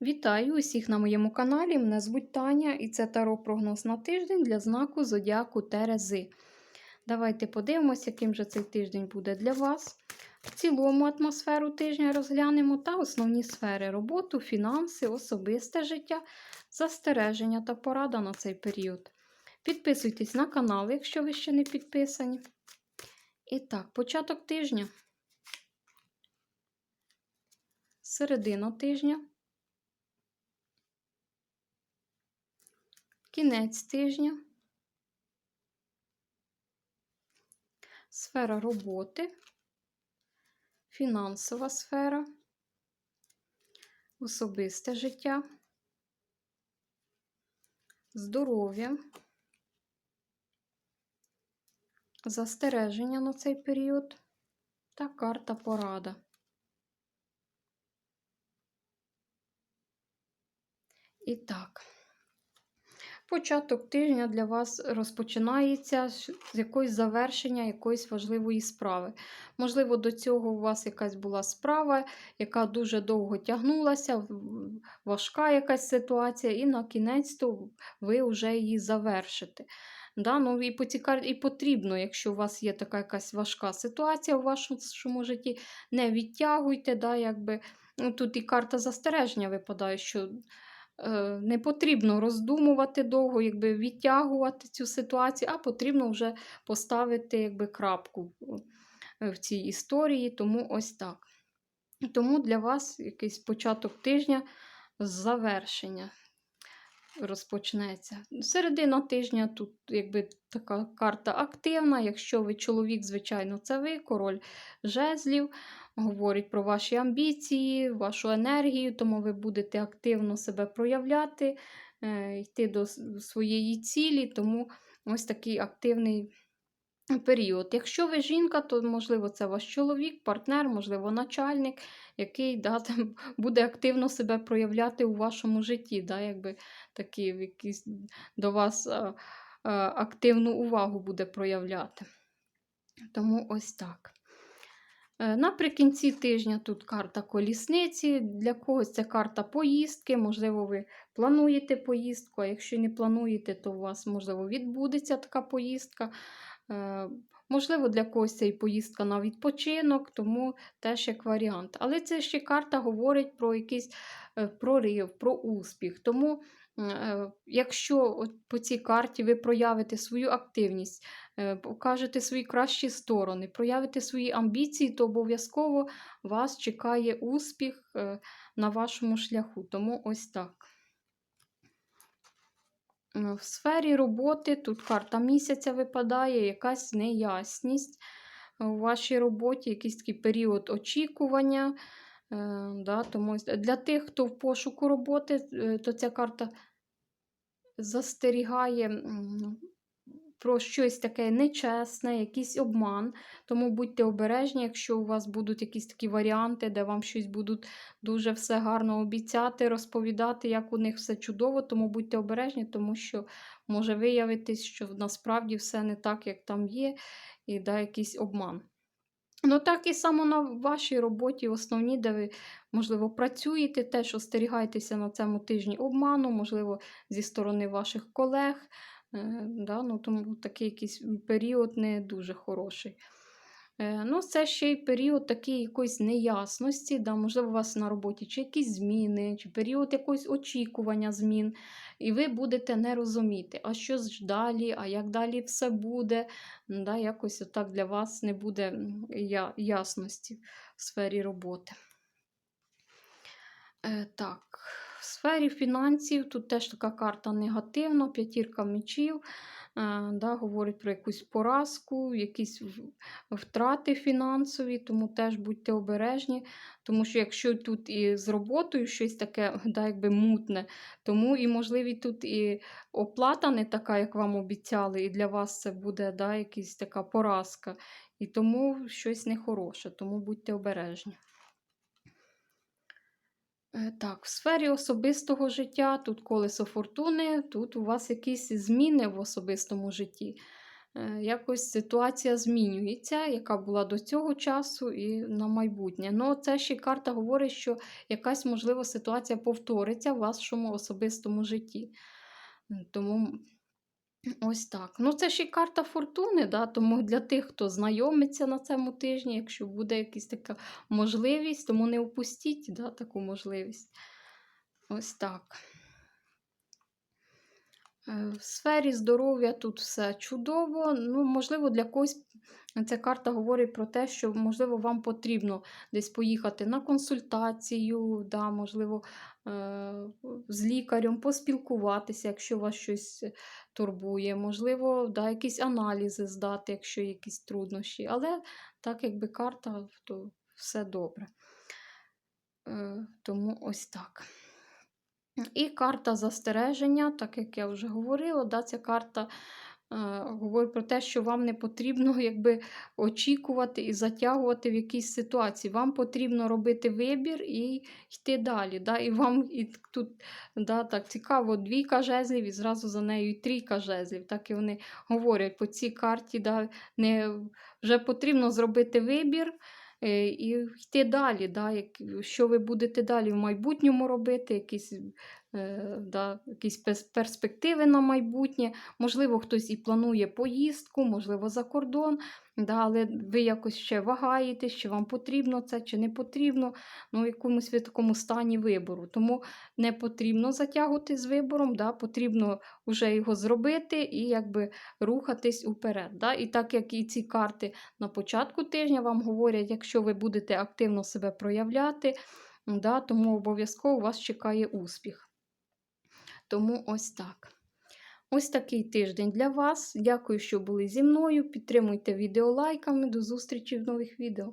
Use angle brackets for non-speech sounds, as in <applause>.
Вітаю усіх на моєму каналі. Мене звуть Таня і це таро прогноз на тиждень для знаку Зодіаку Терези. Давайте подивимося, яким же цей тиждень буде для вас. В цілому атмосферу тижня розглянемо та основні сфери роботу, фінанси, особисте життя, застереження та порада на цей період. Підписуйтесь на канал, якщо ви ще не підписані. І так, початок тижня. Середина тижня. Кінець тижня. Сфера роботи, фінансова сфера, особисте життя, здоров'я, застереження на цей період та карта порада. І так. Початок тижня для вас розпочинається з якогось завершення якоїсь важливої справи. Можливо, до цього у вас якась була справа, яка дуже довго тягнулася, важка якась ситуація, і на кінець то ви вже її завершите. Да? Ну, І по цій і потрібно, якщо у вас є така якась важка ситуація у вашому житті, не відтягуйте. Да, якби, ну, Тут і карта застереження випадає, що не потрібно роздумувати довго, якби відтягувати цю ситуацію, а потрібно вже поставити якби, крапку в цій історії, тому ось так. Тому для вас якийсь початок тижня завершення розпочнеться. Середина тижня тут якби така карта активна. Якщо ви чоловік, звичайно, це ви, король жезлів говорить про ваші амбіції, вашу енергію, тому ви будете активно себе проявляти, е, йти до своєї цілі, тому ось такий активний період. Якщо ви жінка, то, можливо, це ваш чоловік, партнер, можливо, начальник, який да, <laughs> там, буде активно себе проявляти у вашому житті, да, якби такий якийсь до вас а, а, активну увагу буде проявляти. Тому ось так. Е, наприкінці тижня тут карта колісниці, для когось це карта поїздки, можливо, ви плануєте поїздку, а якщо не плануєте, то у вас, можливо, відбудеться така поїздка. Е, можливо, для когось це і поїздка на відпочинок, тому теж як варіант. Але це ще карта говорить про якийсь е, прорив, про успіх. Тому Е, якщо по цій карті ви проявите свою активність, е, покажете свої кращі сторони, проявите свої амбіції, то обов'язково вас чекає успіх е, на вашому шляху. Тому ось так. В сфері роботи тут карта місяця випадає, якась неясність у вашій роботі, якийсь такий період очікування. Да, тому Для тих, хто в пошуку роботи, то ця карта застерігає про щось таке нечесне, якийсь обман. Тому будьте обережні, якщо у вас будуть якісь такі варіанти, де вам щось будуть дуже все гарно обіцяти, розповідати, як у них все чудово, тому будьте обережні, тому що може виявитись, що насправді все не так, як там є, і да, якийсь обман. Ну, так і само на вашій роботі, основні, де ви, можливо, працюєте, теж остерігайтеся на цьому тижні обману, можливо, зі сторони ваших колег. Е, да, ну, Тому такий якийсь період не дуже хороший. Е, ну, Це ще й період такий якоїсь неясності, да, можливо, у вас на роботі чи якісь зміни, чи період якогось очікування змін. І ви будете не розуміти, а що ж далі, а як далі все буде. Да, Якось отак для вас не буде ясності в сфері роботи. Е, Так, сфері фінансів тут теж така карта негативна, п'ятірка мечів да, говорить про якусь поразку, якісь втрати фінансові, тому теж будьте обережні. Тому що якщо тут і з роботою щось таке <laughs> да, якби мутне, тому і можливі тут і оплата не така, як вам обіцяли, і для вас це буде да, якась така поразка. І тому щось нехороше, тому будьте обережні. Е, так, в сфері особистого життя, тут колесо фортуни, тут у вас якісь зміни в особистому житті. е, якось ситуація змінюється, яка була до цього часу і на майбутнє. Ну, це ще карта говорить, що якась, можливо, ситуація повториться в вашому особистому житті. Тому ось так. Ну, це ще й карта фортуни, да? тому для тих, хто знайомиться на цьому тижні, якщо буде якась така можливість, тому не упустіть да, таку можливість. Ось так. Е, В сфері здоров'я тут все чудово. Ну, можливо, для когось ця карта говорить про те, що, можливо, вам потрібно десь поїхати на консультацію, да, можливо, е, з лікарем поспілкуватися, якщо вас щось турбує, можливо, да, якісь аналізи здати, якщо якісь труднощі. Але так, якби карта, то все добре. Е, Тому ось так. І карта застереження, так як я вже говорила, да, ця карта е, говорить про те, що вам не потрібно якби, очікувати і затягувати в якійсь ситуації. Вам потрібно робити вибір і йти далі. Да, І вам і тут да, так цікаво, двійка жезлів і зразу за нею трійка жезлів. Так і вони говорять по цій карті, да, не, вже потрібно зробити вибір. е, І йти далі, да, як, що ви будете далі в майбутньому робити, якісь е, да, якісь перспективи на майбутнє. Можливо, хтось і планує поїздку, можливо, за кордон, да, але ви якось ще вагаєтесь, чи вам потрібно це, чи не потрібно, ну, в якомусь ви такому стані вибору. Тому не потрібно затягувати з вибором, да, потрібно вже його зробити і якби рухатись уперед. Да. І так як і ці карти на початку тижня вам говорять, якщо ви будете активно себе проявляти, да, тому обов'язково вас чекає успіх. Тому ось так. Ось такий тиждень для вас. Дякую, що були зі мною. Підтримуйте відео лайками. До зустрічі в нових відео.